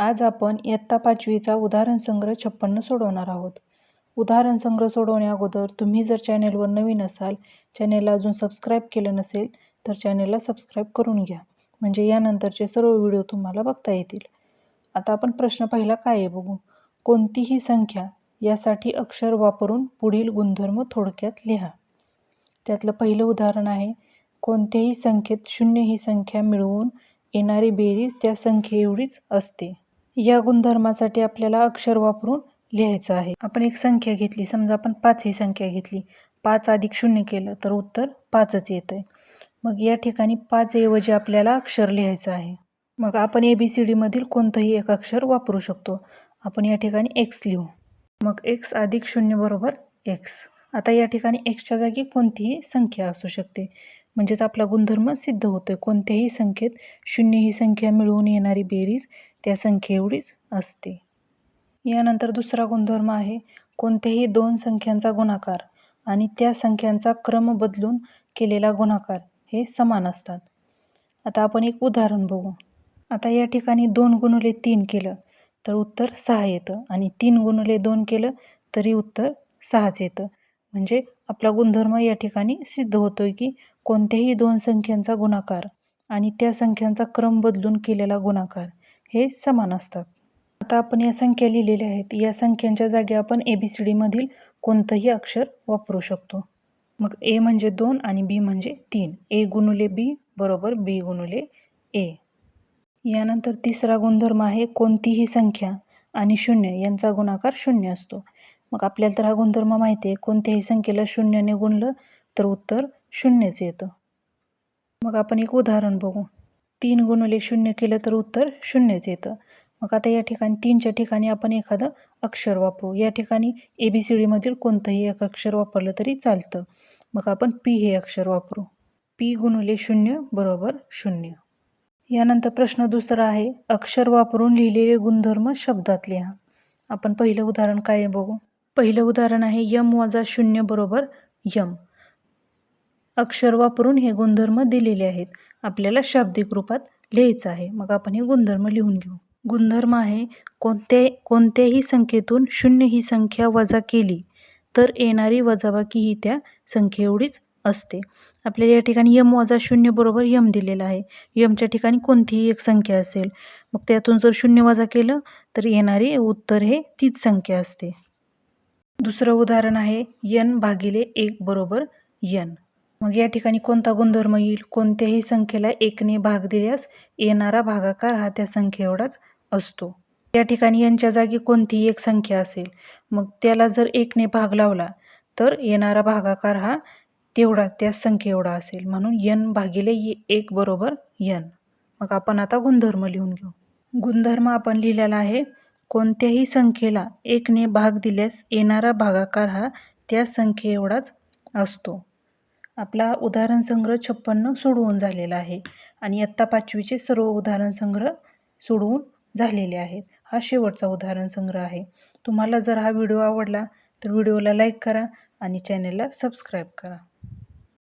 आज आपण इयत्ता पाचवीचा उदाहरण संग्रह छप्पन्न सोडवणार आहोत. उदाहरण संग्रह सोडवण्या अगोदर तुम्ही जर चॅनेलवर नवीन असाल चॅनेलला अजून सबस्क्राईब केलं नसेल तर चॅनेलला सबस्क्राईब करून घ्या. म्हणजे यानंतरचे सर्व व्हिडिओ तुम्हाला बघता येतील. आता आपण प्रश्न पहिला काय आहे बघू? कोणतीही संख्या यासाठी अक्षर वापरून पुढील गुणधर्म थोडक्यात लिहा. त्यातलं पहिलं उदाहरण आहे कोणत्याही संख्येत शून्य ही संख्या मिळवून येणारी बेरीज त्या संख्येएवढीच असते. या गुणधर्मासाठी आपल्याला अक्षर वापरून लिहायचं आहे. आपण एक संख्या घेतली. समजा आपण पाच ही संख्या घेतली. पाच अधिक शून्य केलं तर उत्तर पाचच येतं आहे मग या ठिकाणी पाच ऐवजी आपल्याला अक्षर लिहायचं आहे. मग आपण ए बी सी डीमधील कोणतंही एक अक्षर वापरू शकतो. आपण या ठिकाणी एक्स लिहू. मग एक्स अधिक शून्य बरोबर एक्स आता या ठिकाणी एक्सच्या जागी कोणतीही संख्या असू शकते. म्हणजेच आपला गुणधर्म सिद्ध होतो कोणत्याही संख्येत शून्य ही संख्या मिळवून येणारी बेरीज त्या संख्येएवढीच असते. यानंतर दुसरा गुणधर्म आहे कोणत्याही दोन संख्यांचा गुणाकार आणि त्या संख्यांचा क्रम बदलून केलेला गुणाकार हे समान असतात. आता आपण एक उदाहरण बघू. आता या ठिकाणी दोन गुणुले तीन केलं तर उत्तर सहा येतं आणि तीन गुणुले दोन केलं तरी उत्तर सहाच येतं. म्हणजे आपला गुणधर्म या ठिकाणी सिद्ध होतो आहे की कोणत्याही दोन संख्यांचा गुणाकार आणि त्या संख्यांचा क्रम बदलून केलेला गुणाकार हे समान असतात. आता आपण या संख्या लिहिलेल्या आहेत. या संख्यांच्या जागी आपण ए बी सी डीमधील कोणतंही अक्षर वापरू शकतो. मग ए म्हणजे दोन आणि बी म्हणजे तीन. ए गुणुले बी बरोबर बी गुणुले ए यानंतर तिसरा गुणधर्म आहे कोणतीही संख्या आणि शून्य. यांचा गुणाकार शून्य असतो. मग आपल्याला तर हा गुणधर्म माहिती आहे. कोणत्याही संख्येला शून्यने गुणलं तर उत्तर शून्यच येतं. मग आपण एक उदाहरण बघू. तीन गुणले शून्य केलं तर उत्तर शून्यच येतं. मग आता या ठिकाणी तीनच्या ठिकाणी आपण एखादं अक्षर वापरू. या ठिकाणी ए बी सी डीमधील कोणतंही एक अक्षर वापरलं तरी चालतं. मग आपण पी हे अक्षर वापरू. पी गुणुले शून्य बरोबर शून्य. यानंतर प्रश्न दुसरा आहे. अक्षर वापरून लिहिलेले गुणधर्म शब्दात लिहा. आपण पहिलं उदाहरण काय आहे बघू. पहिलं उदाहरण आहे यम वजा शून्य बरोबर यम. अक्षर वापरून हे गुणधर्म दिलेले आहेत. आपल्याला शाब्दिक रूपात लिहायचं आहे. मग आपण हे गुणधर्म लिहून घेऊ. गुणधर्म आहे कोणत्या कोणत्याही संख्येतून शून्य ही संख्या वजा केली तर येणारी वजाबाकी ही त्या संख्येएवढीच असते. आपल्याला या ठिकाणी यम वजा शून्य बरोबर यम दिलेला आहे. यमच्या ठिकाणी कोणतीही एक संख्या असेल. मग त्यातून जर शून्य वजा केलं तर येणारे उत्तर हे तीच संख्या असते. दुसरं उदाहरण आहे यन भागिले एक बरोबर यन. मग या ठिकाणी कोणता गुणधर्म येईल? कोणत्याही संख्येला एकने भाग दिल्यास येणारा भागाकार हा त्या संख्येएवढाच असतो. या ठिकाणी यांच्या जागी कोणतीही एक संख्या असेल मग त्याला जर एकने भाग लावला तर येणारा भागाकार हा तेवढा त्या संख्येएवढा असेल. म्हणून यन भागिले एक बरोबर यन. मग आपण आता गुणधर्म लिहून घेऊ. गुणधर्म आपण लिहिलेला आहे कोणत्याही संख्येला एकने भाग दिल्यास येणारा भागाकार हा त्या संख्येएवढाच असतो. आपला उदाहरण संग्रह छप्पन्न सोडवून झालेला आहे आणि आत्ता पाचवीचे सर्व उदाहरण संग्रह सोडवून झालेले आहेत. हा शेवटचा उदाहरण संग्रह आहे. तुम्हाला जर हा व्हिडिओ आवडला तर व्हिडिओला लाईक करा आणि चॅनेलला सबस्क्राईब करा.